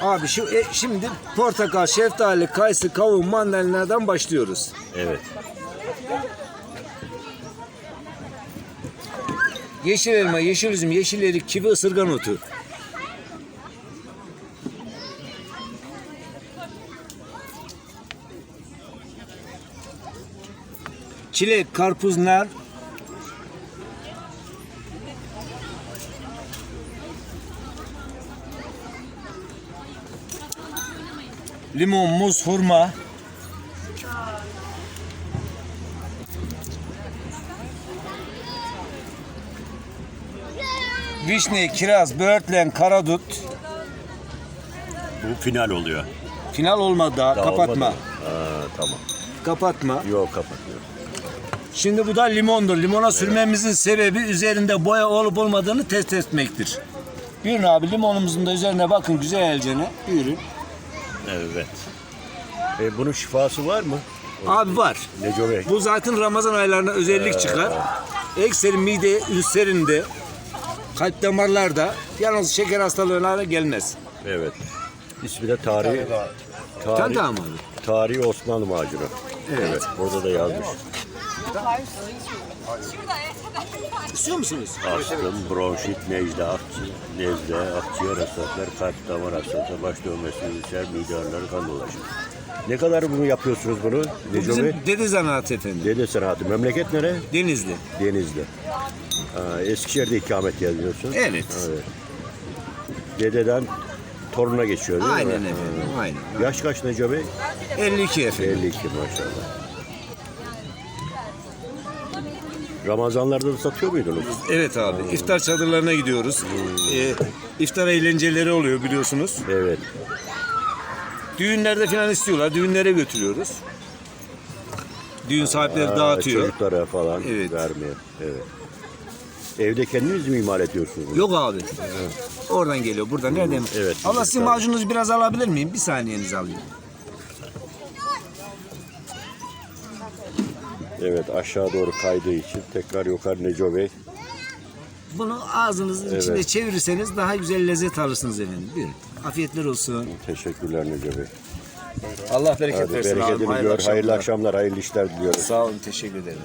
Abi şu e, şimdi portakal, şeftali, kayısı, kavun, mandalinadan başlıyoruz. Evet. Yeşil elma, yeşil üzüm, yeşil erik, kivi, ısırgan otu. Çilek, karpuz, nar. Limon, muz, hurma. Vişne, kiraz, böğürtlen, karadut. Bu final oluyor. Final olmadı daha. Daha kapatma. olmadı. Ha, tamam. Kapatma. Yok kapatmıyor. Şimdi bu da limondur. Limona sürmemizin sebebi üzerinde boya olup olmadığını test etmektir. Buyurun abi limonumuzun da üzerine bakın güzelce. Buyurun. Evet. E, bunun şifası var mı? Abi var. Neco Bey. Bu zaten Ramazan aylarına özellik çıkar. Ekseri mide ülserinde, kalp damarlarda yalnız şeker hastalığına gelmez. Evet. İsmi de tarihi. Tarih, tamam abi. tarihi Osmanlı macunu. Evet. Orada da yazmış. İstiyor musunuz? Astım, bronşit, necde, akci, nezle, akciğer hastalıkları, kalp damar hastalıkları, baş dönmesi, ülser, mide ağrıları, kan dolaşımı. Ne kadar bunu yapıyorsunuz bunu? Bu Neco Bey? bizim dede zanaatı efendim. Dede sanatı. Memleket nere? Denizli. Denizli. Ha, Eskişehir'de ikamet ediyorsun. Evet. evet. Dededen toruna geçiyor değil Aynen mi? efendim. Aynen. Yaş kaç Neco Bey? 52 efendim. 52 maşallah. Ramazanlarda da satıyor muydunuz? Evet abi. İftar çadırlarına gidiyoruz. Ee, iftar eğlenceleri oluyor biliyorsunuz. Evet. Düğünlerde falan istiyorlar. Düğünlere götürüyoruz. Düğün sahipleri dağıtıyor. Çocuklara falan Evet. vermiyor. Evet. Evde kendiniz mi imal ediyorsunuz bunu? Yok abi. Oradan geliyor. Buradan nereden? Evet, Allah sizin macununuzu biraz alabilir miyim? Bir saniyenizi alayım. Evet aşağı doğru kaydığı için tekrar yukarı Neco Bey. Bunu ağzınızın Evet. içinde çevirirseniz daha güzel lezzet alırsınız efendim. Buyurun. Afiyetler olsun. Teşekkürler Neco Bey. Allah bereket Hadi versin bereketini Hayırlı gör. Hayırlı akşamlar. akşamlar, hayırlı işler diliyoruz. Sağ olun. Teşekkür ederim.